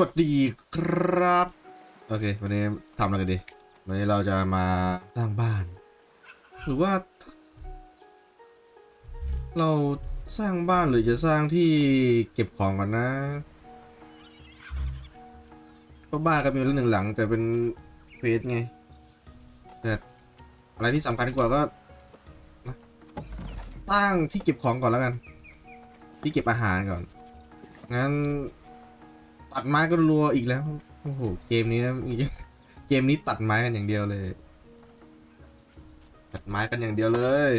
วัสดีครับ โอเค วันนี้ทำอะไรกันดี วันนี้เราจะมาสร้างบ้าน หรือว่า เราสร้างบ้านหรือจะสร้างที่เก็บของก่อนนะเพราะบ้านก็มีแล้วหนึ่งหลัง แต่เป็นเฟสไง แต่อะไรที่สำคัญกว่าก็ตั้งที่เก็บของก่อนแล้วกัน ที่เก็บอาหารก่อนงั้น ตัดไม้ก็รัวอีกแล้ว โอ้โห เกมนี้ เกมนี้ตัดไม้กันอย่างเดียวเลย ตัดไม้กันอย่างเดียวเลย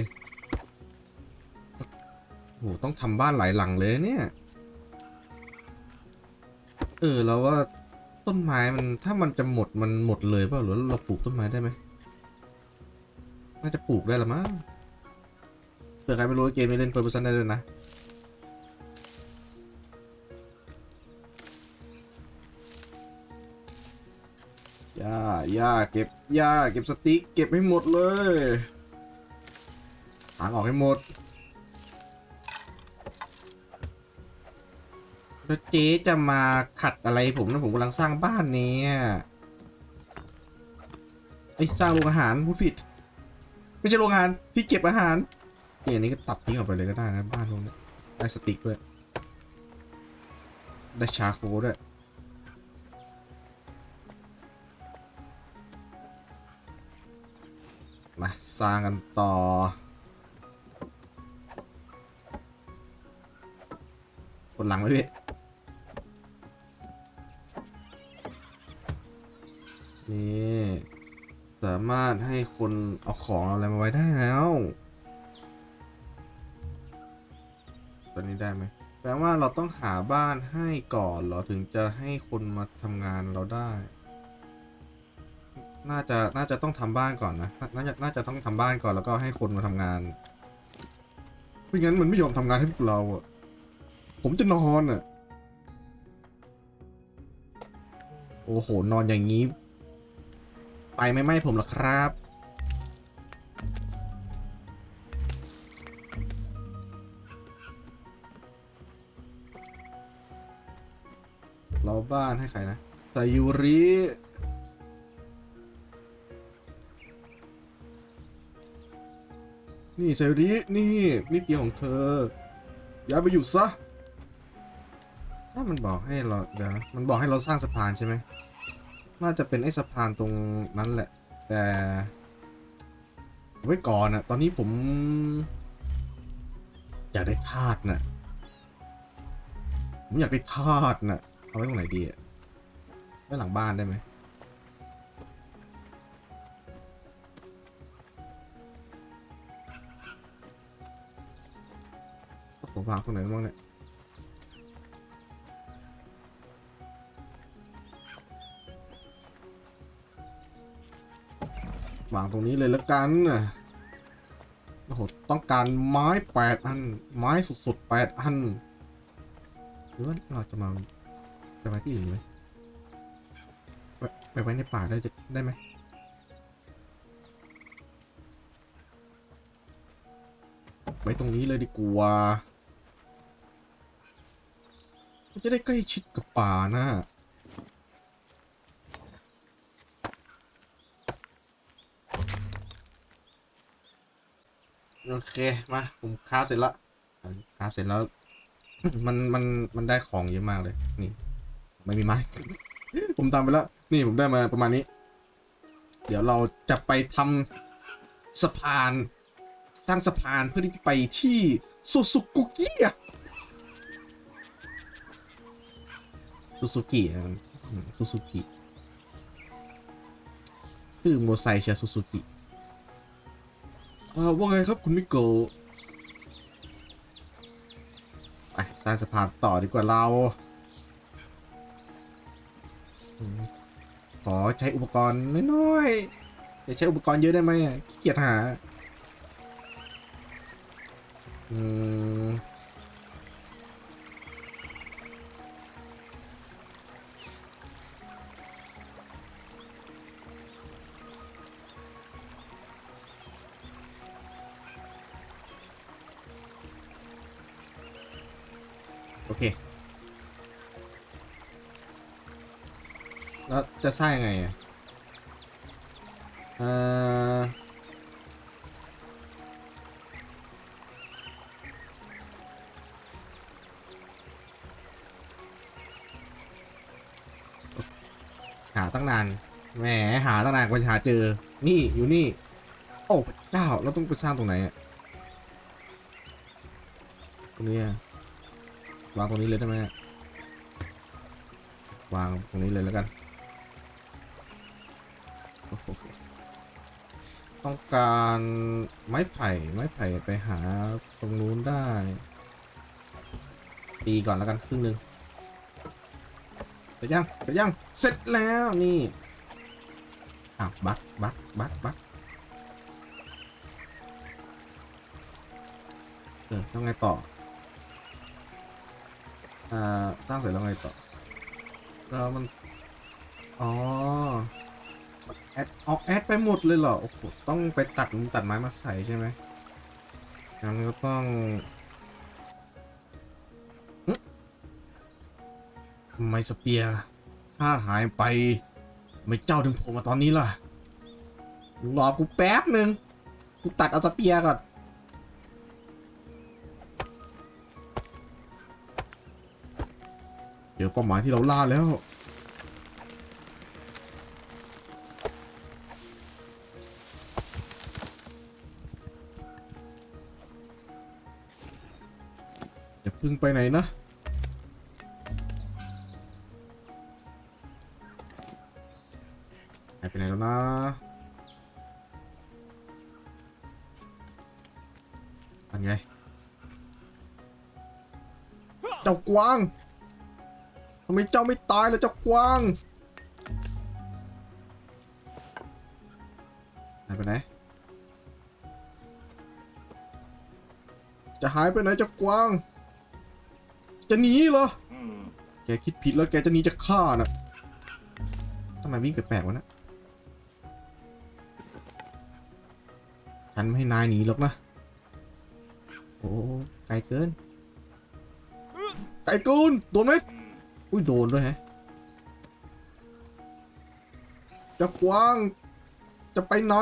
โอ้โห ต้องทำบ้านหลายหลังเลยเนี่ย เออเราว่าต้นไม้มันถ้ามันจะหมดมันหมดเลยเปล่าหรือเราปลูกต้นไม้ได้ไหมน่าจะปลูกได้ละมั้งเผื่อใครไม่รู้เกมนี้เล่นเฟิร์สเพรสเซนได้ด้วยนะ ย่าย่าเก็บย่าเก็บสติ๊กเก็บให้หมดเลยหางออกให้หมดแล้วเจ๊จะมาขัดอะไรผมนะผมกำลังสร้างบ้านเนี้ไอ้ยสร้างโรงอาหารพูดผิด ไม่ใช่โรงอาหารที่เก็บอาหารเนี่อันนี้ก็ตัดทิ้งออกไปเลยก็ได้นะบ้านพวกนี้ได้สติ๊กด้วยได้ชาโคด้วย มาสร้างกันต่อกดหลังไว้พี่นี่สามารถให้คนเอาของเอาอะไรมาไว้ได้แล้ว ตอนนี้ได้ไหมแปลว่าเราต้องหาบ้านให้ก่อนเหรอถึงจะให้คนมาทำงานเราได้ น่าจะน่าจะต้องทำบ้านก่อนนะน่าจะน่าจะต้องทำบ้านก่อนแล้วก็ให้คนมาทำงานไม่งั้นมันไม่ยอมทำงานให้พวกเราอะ ผมจะนอนอะ โอ้โห นอนอย่างนี้ ไปไม่ไหมผมหรอครับ เราบ้านให้ใครนะไซยูริ นี่ไซรินี่นี่เตียงของเธอ ย้ายไปอยู่ซะ ถ้ามันบอกให้เราเดี๋ยวนะมันบอกให้เราสร้างสะพานใช่ไหม น่าจะเป็นไอ้สะพานตรงนั้นแหละ แต่ไว้ก่อนอะตอนนี้ผม อยากได้ธาตุนะผมอยากได้ธาตุนะเอาไว้ตรงไหนดีอะไว้หลังบ้านได้ไหม ผมวางตรงไหนบ้างเนี่ยวางตรงนี้เลยแล้วกันนะโอ้โหต้องการไม้แปดอัน ไม้สุดๆแปดอันหรือว่าเราจะมาไปไว้ที่อื่นไหมไปไปไว้ในป่าได้จะได้ไหมไว้ตรงนี้เลยดีกว่า จะได้ใกล้ชิดกับป่านะโอเค มาผมคราฟเสร็จละคราฟเสร็จแล้ว มันมันมันได้ของเยอะมากเลย นี่ ไม่มีไม้ ผมทำไปแล้ว นี่ผมได้มาประมาณนี้ เดี๋ยวเราจะไปทำสะพาน สร้างสะพานเพื่อที่จะไปที่ซูซูกุกิอะ ซูซูกิอะอืมซูซูกิคือโมไซเชียซูซูกิอ่าว่าไงครับคุณมิโกะไปสร้างสะพานต่อดีกว่าเรา ขอใช้อุปกรณ์น้อยๆจะใช้อุปกรณ์เยอะได้ไหมขี้เกียจหา อืม แล้วจะสร้างยังไงอะเอ่อหาตั้งนาน แหม หาตั้งนานกว่าจะหาเจอ นี่อยู่นี่ โอ้เจ้า เราต้องไปสร้างตรงไหนอะ ตรงนี้วางตรงนี้เลยได้ไหมวางตรงนี้เลยแล้วกัน ต้องการไม้ไผ่ ไม้ไผ่ไปหาตรงนู้นได้ ตีก่อนแล้วกันครึ่งหนึ่งเสร็จยังเสร็จยังเสร็จแล้วนี่อ้าวบักบักบักบักเออต้องไงต่ออ่าสร้างเสร็จแล้วไงต่อแล้วมันอ๋อ แอดออกแอดไปหมดเลยเหรอ โอ้โห ต้องไปตัดตัดไม้มาใส่ใช่ไหมงั้นก็ต้องทำไมสเปียร์ถ้าหายไปไม่เจ้าถึงโผล่มาตอนนี้ล่ะรอกูแป๊บหนึ่งกูตัดเอาสเปียร์ก่อนเดี๋ยวเป้าหมายที่เราล่าแล้ว พึ่งไปไหนนะหายไปไหนแล้วนะอันไง เจ้ากวางทำไมเจ้าไม่ตายล่ะเจ้ากวางหายไปไหน จะหายไปไหนเจ้ากวาง จะหนีเหรอแกคิดผิดแล้วแกจะหนีจากข้าน่ะทำไมวิ่งแปลกๆวะนะ ฉันไม่ให้นายหนีหรอกนะ โอ้ไกลเกิน ไกลเกินโดนไหมอุ้ยโดนด้วยฮะจะกวาง จะไปไหน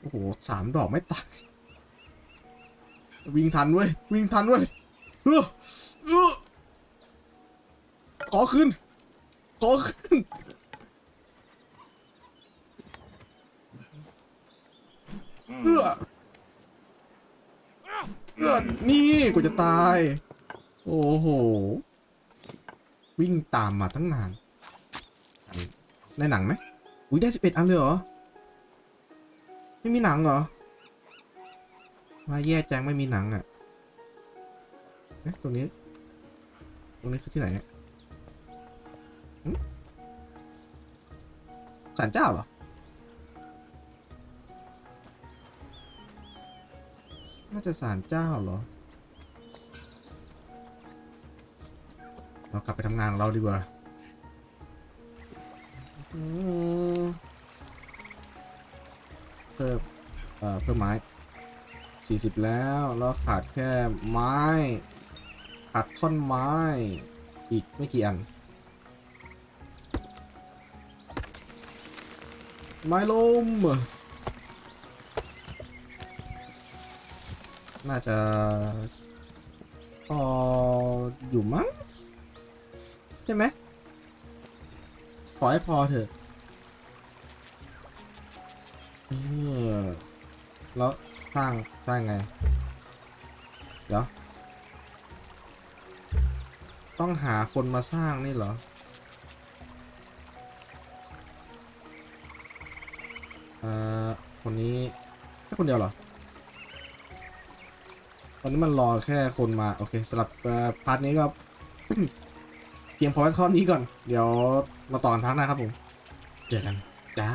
โอ้โหสามดอกไม่ตายวิ่งทันเว้ย วิ่งทันเว้ยเออเออ ขอขึ้น ขอขึ้น เอื้อเอื้อนี่กูจะตาย โอ้โห วิ่งตามมาตั้งนานอันหนังไหม อุ้ยได้สิบเอ็ดอันเลยเหรอ ไม่มีหนังเหรอมาแย่จังไม่มีหนังอะ เอ๊ะตรงนี้ ตรงนี้คือที่ไหนอะหึศาลเจ้าเหรอ น่าจะศาลเจ้าเหรอ เรากลับไปทำงานของเราดีกว่าเพิ่มเอ่อเพิ่มไม้ 40 แล้วแล้วขาดแค่ไม้ ขาดท่อนไม้ อีกไม่กี่อัน ไม้ลม น่าจะพออยู่มั้ง ใช่ไหม ขอให้พอเถอะเออแล้วสร้าง สร้างไง เดี๋ยว ต้องหาคนมาสร้างนี่เหรอ เอ่อ คนนี้แค่คนเดียวเหรอ ตอนนี้มันรอแค่คนมา โอเคสำหรับพาร์ทนี้ก็เพียงพอแค่ข้อนี้ก่อน เดี๋ยวมาต่อกันพาร์ทหน้าครับผม เจอกัน จ้า